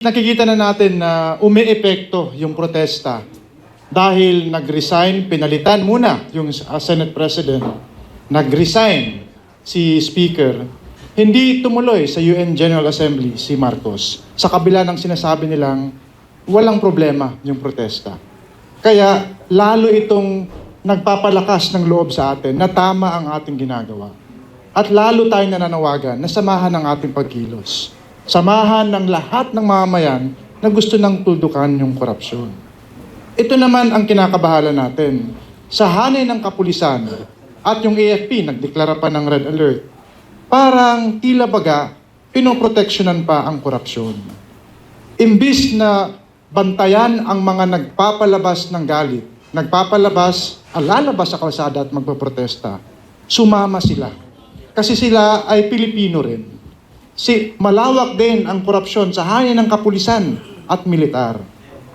Nakikita na natin na umiepekto yung protesta dahil nag-resign, pinalitan muna yung Senate President, nag-resign si Speaker, hindi tumuloy sa UN General Assembly si Marcos sa kabila ng sinasabi nilang walang problema yung protesta. Kaya lalo itong nagpapalakas ng loob sa atin na tama ang ating ginagawa. At lalo tayong nananawagan na samahan ang ating pagkilos. Samahan ng lahat ng mamamayan na gusto ng tuldukan yung korupsyon. Ito naman ang kinakabahala natin. Sa hanay ng kapulisan at yung AFP nagdeklara pa ng red alert, parang tila baga pinoproteksyonan pa ang korupsyon. Imbis na bantayan ang mga nagpapalabas ng galit, nagpapalabas, ah, lalabas sa kalsada at magpaprotesta, sumama sila. Kasi sila ay Pilipino rin. Si malawak din ang korupsyon sa hanay ng kapulisan at militar.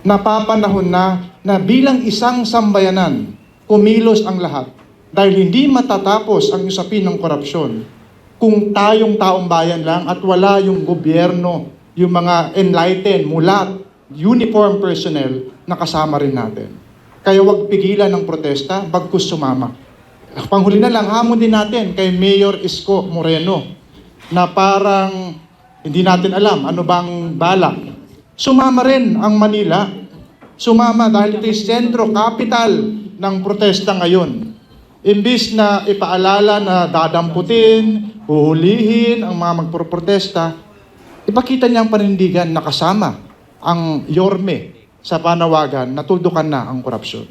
Napapanahon na na bilang isang sambayanan, kumilos ang lahat dahil hindi matatapos ang usapin ng korupsyon kung tayong taong bayan lang at wala yung gobyerno, yung mga enlightened, mulat, uniform personnel na kasama rin natin. Kaya wag pigilan ng protesta, bagkus sumama. Panghuli na lang, hamon din natin kay Mayor Isko Moreno na parang hindi natin alam ano bang balak. Sumama rin ang Manila. Sumama dahil ito yung sentro, capital ng protesta ngayon. Imbis na ipaalala na dadamputin, huhulihin ang mga magproprotesta, ipakita niya ang panindigan na kasama ang yorme sa panawagan na tuldukan na ang korupsyon.